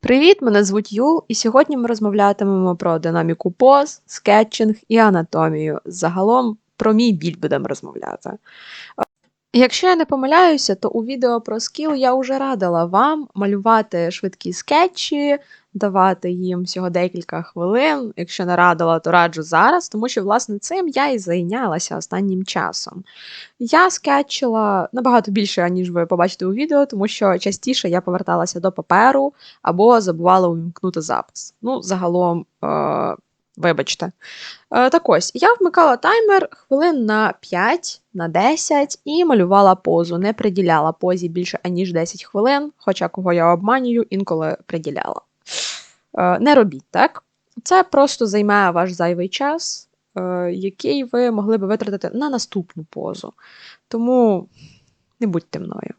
Привіт, мене звуть Юл, і сьогодні ми розмовлятимемо про динаміку поз, скетчинг і анатомію. Загалом про мій біль будемо розмовляти. Е, Якщо я не помиляюся, то у відео про скіл я вже радила вам малювати швидкі скетчі, давати їм всього декілька хвилин. Якщо не радила, то раджу зараз, тому що власне цим я і зайнялася останнім часом. Я скетчила набагато більше, ніж ви побачите у відео, тому що частіше я поверталася до паперу або забувала увімкнути запис. Ну, загалом, е- вибачте. Е, так ось, я вмикала таймер хвилин на 5, на 10 і малювала позу. Не приділяла позі більше аніж 10 хвилин, хоча кого я обманюю, інколи приділяла. Е, не робіть так. Це просто займає ваш зайвий час, е, який ви могли би витратити на наступну позу. Тому не будьте мною.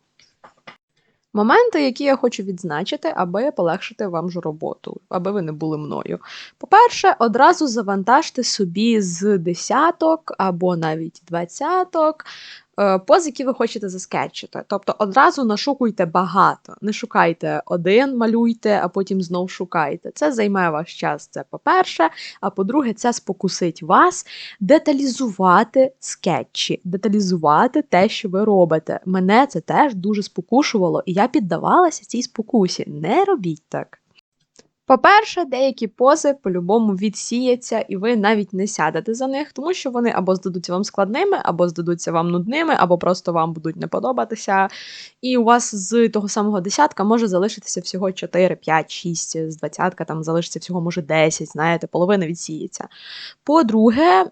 Моменти, які я хочу відзначити, аби полегшити вам ж роботу, аби ви не були мною. По-перше, одразу завантажте собі з десяток або навіть двадцяток поз, які ви хочете заскетчити. Тобто одразу нашукуйте багато. Не шукайте один, малюйте, а потім знов шукайте. Це займе ваш час. Це по-перше. А по-друге, це спокусить вас деталізувати скетчі, деталізувати те, що ви робите. Мене це теж дуже спокушувало, і я піддавалася цій спокусі. Не робіть так. По-перше, деякі пози по-любому відсіяться, і ви навіть не сядете за них, тому що вони або здадуться вам складними, або здадуться вам нудними, або просто вам будуть не подобатися. І у вас з того самого десятка може залишитися всього 4, 5, 6, з двадцятка там залишиться всього, може, 10, знаєте, половина відсіється. По-друге,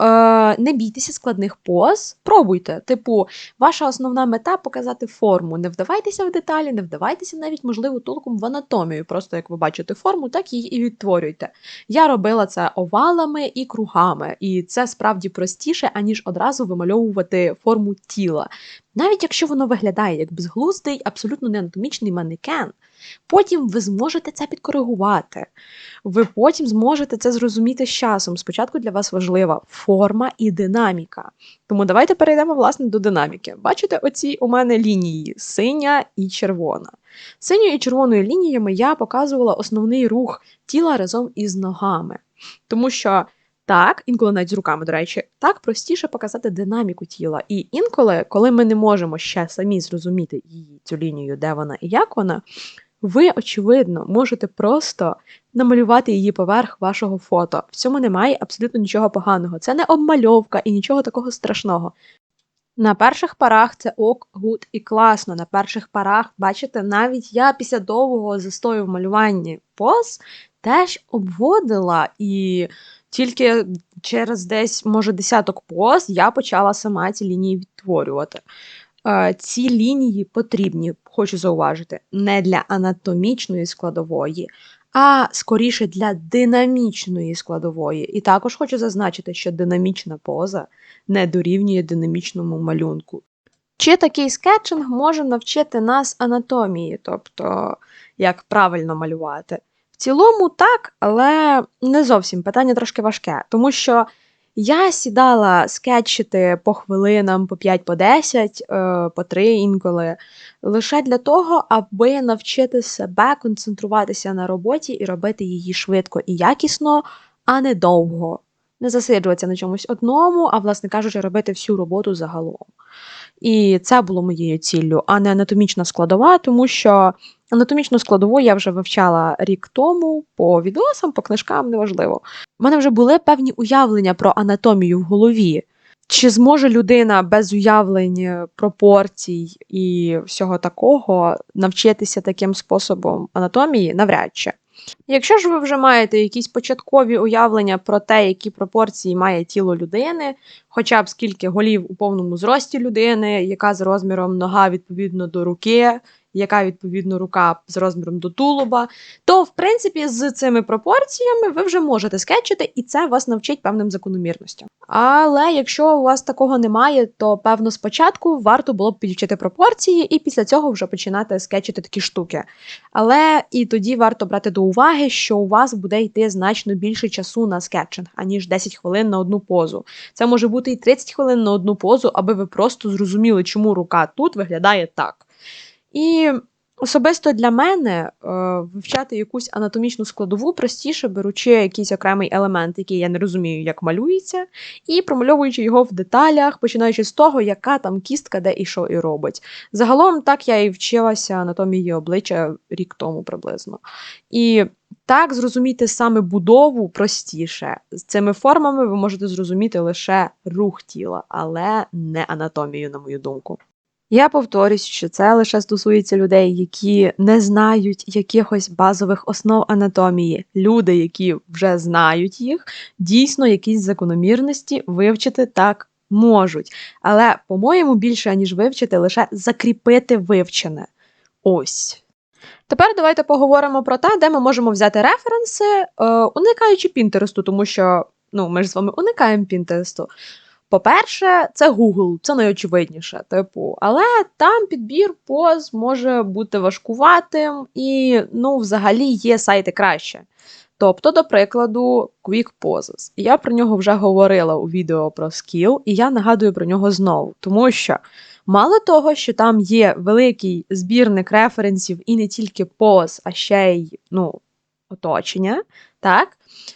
е, не бійтеся складних поз, пробуйте. Типу, ваша основна мета показати форму. Не вдавайтеся в деталі, не вдавайтеся навіть, можливо, толком в анатомію. Просто як ви бачите форму, так її і відтворюйте. Я робила це овалами і кругами, і це справді простіше, аніж одразу вимальовувати форму тіла. Навіть якщо воно виглядає як безглуздий, абсолютно неанатомічний манекен, потім ви зможете це підкоригувати. Ви потім зможете це зрозуміти з часом. Спочатку для вас важлива форма і динаміка. Тому давайте перейдемо власне до динаміки. Бачите, оці у мене лінії синя і червона. Синьою і червоною лініями я показувала основний рух тіла разом із ногами. Тому що так, інколи навіть з руками, до речі, так простіше показати динаміку тіла. І інколи, коли ми не можемо ще самі зрозуміти її цю лінію, де вона і як вона, ви, очевидно, можете просто намалювати її поверх вашого фото. В цьому немає абсолютно нічого поганого. Це не обмальовка і нічого такого страшного. На перших парах це ок, гуд і класно. На перших парах, бачите, навіть я після довгого застою в малюванні поз теж обводила і тільки через десь, може, десяток поз я почала сама ці лінії відтворювати. Ці лінії потрібні, хочу зауважити, не для анатомічної складової, а скоріше для динамічної складової. І також хочу зазначити, що динамічна поза не дорівнює динамічному малюнку. Чи такий скетчинг може навчити нас анатомії, тобто як правильно малювати? В цілому так, але не зовсім питання трошки важке, тому що я сідала скетчити по хвилинам, по 5, по 10, е, по 3 інколи, лише для того, аби навчити себе концентруватися на роботі і робити її швидко і якісно, а не довго. Не засиджуватися на чомусь одному, а, власне кажучи, робити всю роботу загалом. І це було моєю ціллю, а не анатомічна складова, тому що анатомічну складову я вже вивчала рік тому по відосам, по книжкам, неважливо. У мене вже були певні уявлення про анатомію в голові. Чи зможе людина без уявлень пропорцій і всього такого навчитися таким способом анатомії? Навряд чи. Якщо ж ви вже маєте якісь початкові уявлення про те, які пропорції має тіло людини, хоча б скільки голів у повному зрості людини, яка з розміром нога відповідно до руки, яка відповідно рука з розміром до тулуба, то в принципі з цими пропорціями ви вже можете скетчити, і це вас навчить певним закономірностям. Але якщо у вас такого немає, то певно спочатку варто було б підвчити пропорції, і після цього вже починати скетчити такі штуки. Але і тоді варто брати до уваги, що у вас буде йти значно більше часу на скетчинг, аніж 10 хвилин на одну позу. Це може бути і 30 хвилин на одну позу, аби ви просто зрозуміли, чому рука тут виглядає так. І Особисто для мене е, вивчати якусь анатомічну складову простіше, беручи якийсь окремий елемент, який я не розумію, як малюється, і промальовуючи його в деталях, починаючи з того, яка там кістка, де і що і робить. Загалом, так я і вчилася анатомії обличчя рік тому приблизно. І так зрозуміти саме будову простіше. З цими формами ви можете зрозуміти лише рух тіла, але не анатомію, на мою думку. Я повторюсь, що це лише стосується людей, які не знають якихось базових основ анатомії. Люди, які вже знають їх, дійсно якісь закономірності вивчити так можуть. Але, по-моєму, більше ніж вивчити, лише закріпити вивчене. Ось. Тепер давайте поговоримо про те, де ми можемо взяти референси, е, уникаючи Пінтересту, тому що ну, ми ж з вами уникаємо Пінтересту. По-перше, це Google, це найочевидніше, типу, але там підбір поз може бути важкуватим і, ну, взагалі є сайти краще. Тобто, до прикладу, Quick Poses. Я про нього вже говорила у відео про скіл, і я нагадую про нього знову, тому що мало того, що там є великий збірник референсів і не тільки поз, а ще й ну, оточення, так?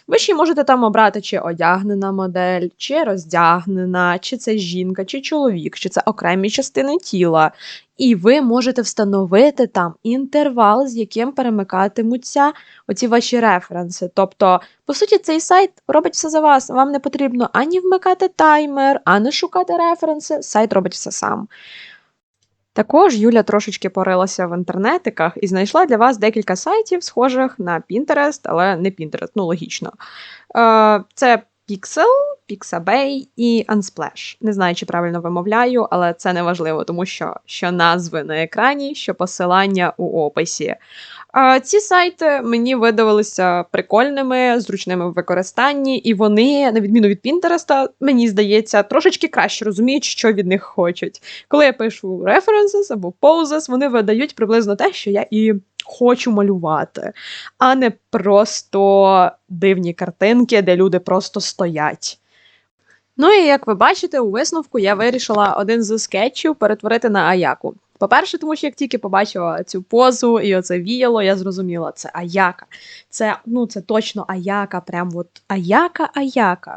Ви ще можете там обрати, чи одягнена модель, чи роздягнена, чи це жінка, чи чоловік, чи це окремі частини тіла. І ви можете встановити там інтервал, з яким перемикатимуться оці ваші референси. Тобто, по суті, цей сайт робить все за вас. Вам не потрібно ані вмикати таймер, ані шукати референси. Сайт робить все сам. Також Юля трошечки порилася в інтернетиках і знайшла для вас декілька сайтів, схожих на Pinterest, але не Pinterest, ну логічно. Е, Це Pixel, Pixabay і Unsplash. Не знаю, чи правильно вимовляю, але це не важливо, тому що що назви на екрані, що посилання у описі. А ці сайти мені видавалися прикольними, зручними в використанні, і вони, на відміну від Пінтереста, мені здається, трошечки краще розуміють, що від них хочуть. Коли я пишу references або poses, вони видають приблизно те, що я і хочу малювати, а не просто дивні картинки, де люди просто стоять. Ну і як ви бачите, у висновку я вирішила один з скетчів перетворити на аяку. По-перше, тому що як тільки побачила цю позу і оце віяло, я зрозуміла, це аяка. Це ну, це точно аяка, прям от аяка-аяка.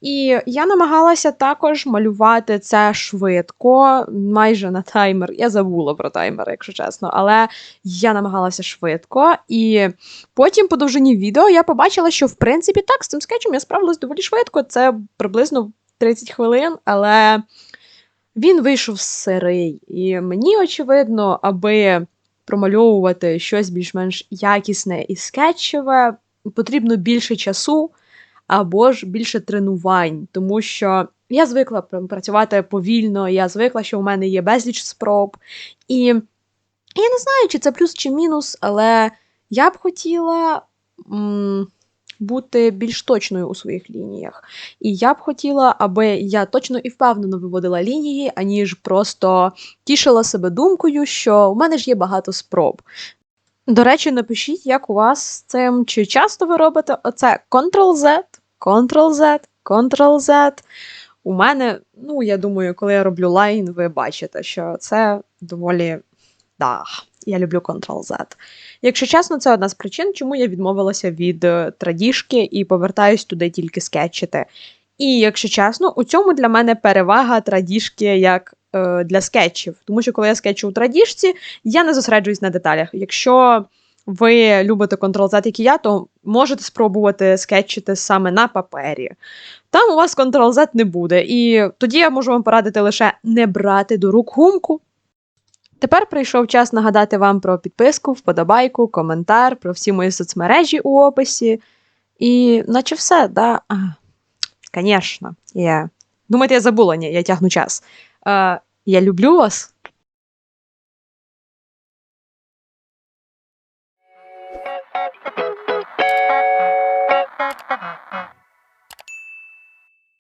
І я намагалася також малювати це швидко, майже на таймер. Я забула про таймер, якщо чесно, але я намагалася швидко. І потім, по довжині відео, я побачила, що в принципі так, з цим скетчем я справилась доволі швидко. Це приблизно 30 хвилин, але. Він вийшов сирий, і мені очевидно, аби промальовувати щось більш-менш якісне і скетчеве, потрібно більше часу або ж більше тренувань, тому що я звикла працювати повільно, я звикла, що у мене є безліч спроб. І я не знаю, чи це плюс чи мінус, але я б хотіла. М бути більш точною у своїх лініях. І я б хотіла, аби я точно і впевнено виводила лінії, аніж просто тішила себе думкою, що у мене ж є багато спроб. До речі, напишіть, як у вас з цим, чи часто ви робите оце Ctrl-Z, Ctrl-Z, Ctrl-Z. У мене, ну, я думаю, коли я роблю лайн, ви бачите, що це доволі. Да, я люблю Ctrl-Z. Якщо чесно, це одна з причин, чому я відмовилася від е, традіжки і повертаюсь туди тільки скетчити. І якщо чесно, у цьому для мене перевага традіжки як е, для скетчів. Тому що коли я скетчу у традіжці, я не зосереджуюсь на деталях. Якщо ви любите Ctrl-Z, як і я, то можете спробувати скетчити саме на папері. Там у вас Ctrl-Z не буде. І тоді я можу вам порадити лише не брати до рук гумку. Тепер прийшов час нагадати вам про підписку, вподобайку, коментар, про всі мої соцмережі у описі. І наче все, да? Звісно, я. Думаєте, я забула, ні, я тягну час. Е, Я люблю вас.